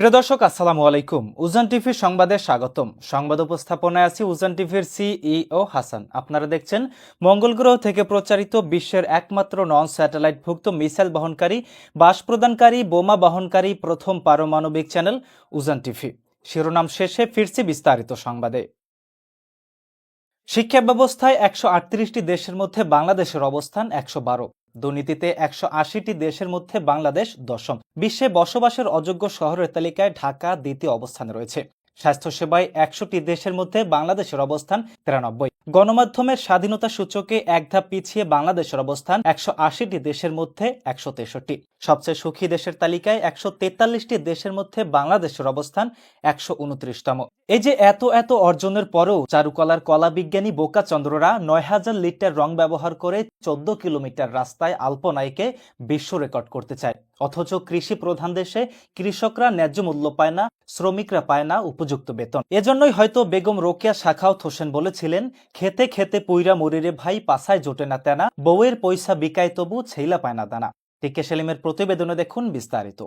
প্রিয় দর্শক, আসসালামু আলাইকুম। উজান টিভির সংবাদে স্বাগতম। সংবাদ উপস্থাপনায় আছি উজান টিভির সিইও হাসান। আপনারা দেখছেন, মঙ্গল গ্রহ থেকে প্রচারিত বিশ্বের একমাত্র নন স্যাটেলাইট ভুক্ত মিসাইল বহনকারী, বাস প্রদানকারী, বোমা বহনকারী প্রথম পারমাণবিক চ্যানেল উজান টিভি। শিরোনাম শেষে ফিরছি বিস্তারিত সংবাদে। শিক্ষা ব্যবস্থায় একশো দেশের মধ্যে বাংলাদেশের অবস্থান একশো বারো। দুর্নীতিতে একশো আশিটি দেশের মধ্যে বাংলাদেশ দশম। বিশ্বে বসবাসের অযোগ্য শহরের তালিকায় ঢাকা দ্বিতীয় অবস্থানে রয়েছে। স্বাস্থ্যসেবায় একশোটি দেশের মধ্যে বাংলাদেশের অবস্থান তিরানব্বই। গণমাধ্যমের স্বাধীনতা সূচকে এক ধাপ পিছিয়ে বাংলাদেশের অবস্থান একশো আশিটি দেশের মধ্যে একশো তেষট্টি। সবচেয়ে সুখী দেশের তালিকায় একশো তেতাল্লিশটি দেশের মধ্যে বাংলাদেশের অবস্থান একশো উনত্রিশতম। এই যে এত এত অর্জনের পরেও চারুকলার কলা বিজ্ঞানী বোকা চন্দ্ররা নয় হাজার লিটার রং ব্যবহার করে চোদ্দ কিলোমিটার রাস্তায় আলপনাইকে বিশ্ব রেকর্ড করতে চায়। অথচ কৃষি প্রধান দেশে কৃষকরা ন্যায্য মূল্য পায় না, শ্রমিকরা পায় না উপযুক্ত বেতন। এজন্যই হয়তো বেগম রোকিয়া শাখাও থোসেন বলেছিলেন, খেতে খেতে পুইরা মরিরে ভাই পাসায় জোটে না তেনা, বউয়ের পয়সা বিকায় তবু ছেইলা পায় না দানা। টিকে সেলিমের প্রতিবেদনে দেখুন বিস্তারিত।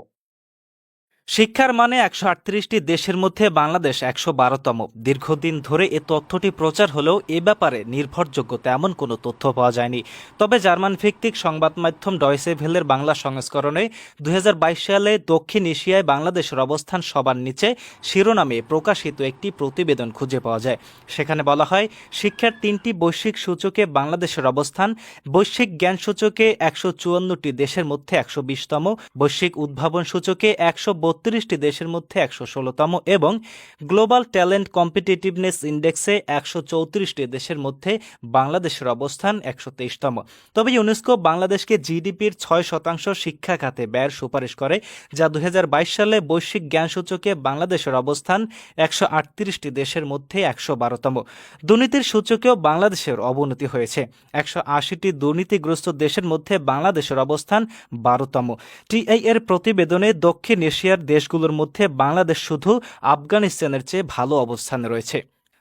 শিক্ষার মানে একশো আটত্রিশটি দেশের মধ্যে বাংলাদেশ একশো বারোতম। দীর্ঘদিন ধরে এ তথ্যটি প্রচার হলেও এ ব্যাপারে নির্ভরযোগ্য তেমন কোনো তথ্য পাওয়া যায়নি। তবে জার্মান ভিত্তিক সংবাদ মাধ্যম ভেলের বাংলা সংস্করণে দু হাজার বাইশ সালে দক্ষিণ এশিয়ায় বাংলাদেশের অবস্থান সবার নিচে শিরোনামে প্রকাশিত একটি প্রতিবেদন খুঁজে পাওয়া যায়। সেখানে বলা হয়, শিক্ষার তিনটি বৈশ্বিক সূচকে বাংলাদেশের অবস্থান, বৈশ্বিক জ্ঞান সূচকে একশো চুয়ান্নটি দেশের মধ্যে একশো বিশতম, বৈশ্বিক উদ্ভাবন সূচকে একশো বত্রিশটি দেশের মধ্যে একশো ষোলোতম এবং গ্লোবাল ট্যালেন্ট কম্পিটিটিভনেস ইন্ডেক্সে একশো চৌত্রিশটি দেশের মধ্যে বাংলাদেশের অবস্থান একশো তেইশতম। তবে ইউনেস্কো বাংলাদেশকে জিডিপির ছয় শতাংশ শিক্ষা খাতে ব্যয়ের সুপারিশ করে, যা দু হাজার বাইশ সালে বৈশ্বিক জ্ঞান সূচকে বাংলাদেশের অবস্থান একশো আটত্রিশটি দেশের মধ্যে একশো বারোতম। দুর্নীতির সূচকেও বাংলাদেশের অবনতি হয়েছে। একশো আশিটি দুর্নীতিগ্রস্ত দেশের মধ্যে বাংলাদেশের অবস্থান বারোতম। টিআই এর প্রতিবেদনে দক্ষিণ এশিয়ার দেশগুলোর মধ্যে বাংলাদেশ শুধু আফগানিস্তানের চেয়ে ভালো অবস্থানে রয়েছে।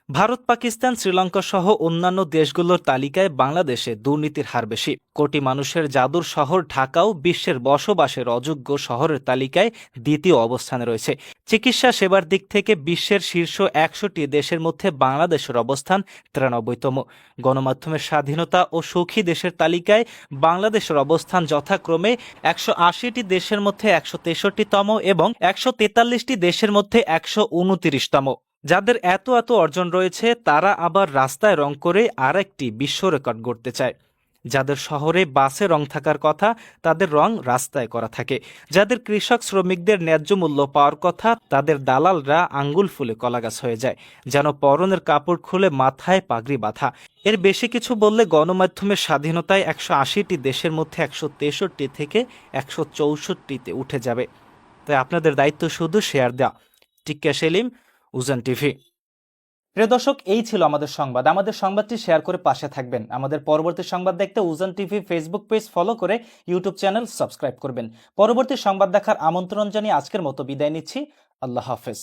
ভারত, পাকিস্তান, শ্রীলঙ্কা সহ অন্যান্য দেশগুলোর তালিকায় বাংলাদেশে দুর্নীতির হার বেশি। কোটি মানুষের জাদুর শহর ঢাকাও বিশ্বের বসবাসের অযোগ্য শহরের তালিকায় দ্বিতীয় অবস্থানে রয়েছে। চিকিৎসা সেবার দিক থেকে বিশ্বের শীর্ষ একশোটি দেশের মধ্যে বাংলাদেশের অবস্থান তিরানব্বইতম। গণমাধ্যমের স্বাধীনতা ও সুখী দেশের তালিকায় বাংলাদেশের অবস্থান যথাক্রমে একশো আশিটি দেশের মধ্যে একশো তেষট্টিতম এবং একশো তেতাল্লিশটি দেশের মধ্যে একশো উনতিরিশতম। যাদের এত এত অর্জন রয়েছে, তারা আবার রাস্তায় রং করে আর একটি বিশ্ব রেকর্ড গড়তে চায়। যাদের শহরে বাসে রং থাকার কথা, তাদের রং রাস্তায় করা থাকে। যাদের কৃষক শ্রমিকদের ন্যায্য মূল্য পাওয়ার কথা, তাদের দালালরা আঙ্গুল ফুলে কলাগাছ হয়ে যায়, যেন পরনের কাপড় খুলে মাথায় পাগড়ি বাঁধা। এর বেশি কিছু বললে গণমাধ্যমের স্বাধীনতায় একশো আশিটি দেশের মধ্যে একশো তেষট্টি থেকে একশো চৌষট্টিতে উঠে যাবে। তাই আপনাদের দায়িত্ব শুধু শেয়ার দেওয়া। টিক্কা সেলিম উজান টিভি। প্রিয় দর্শক, এই ছিল আমাদের সংবাদ। আমাদের সংবাদটি শেয়ার করে পাশে থাকবেন। আমাদের পরবর্তী সংবাদ দেখতে Ujan TV Facebook page follow করে ইউটিউব চ্যানেল সাবস্ক্রাইব করবেন। পরবর্তী সংবাদ দেখার আমন্ত্রণ জানিয়ে আজকের মতো বিদায় নিচ্ছি। আল্লাহ হাফেজ।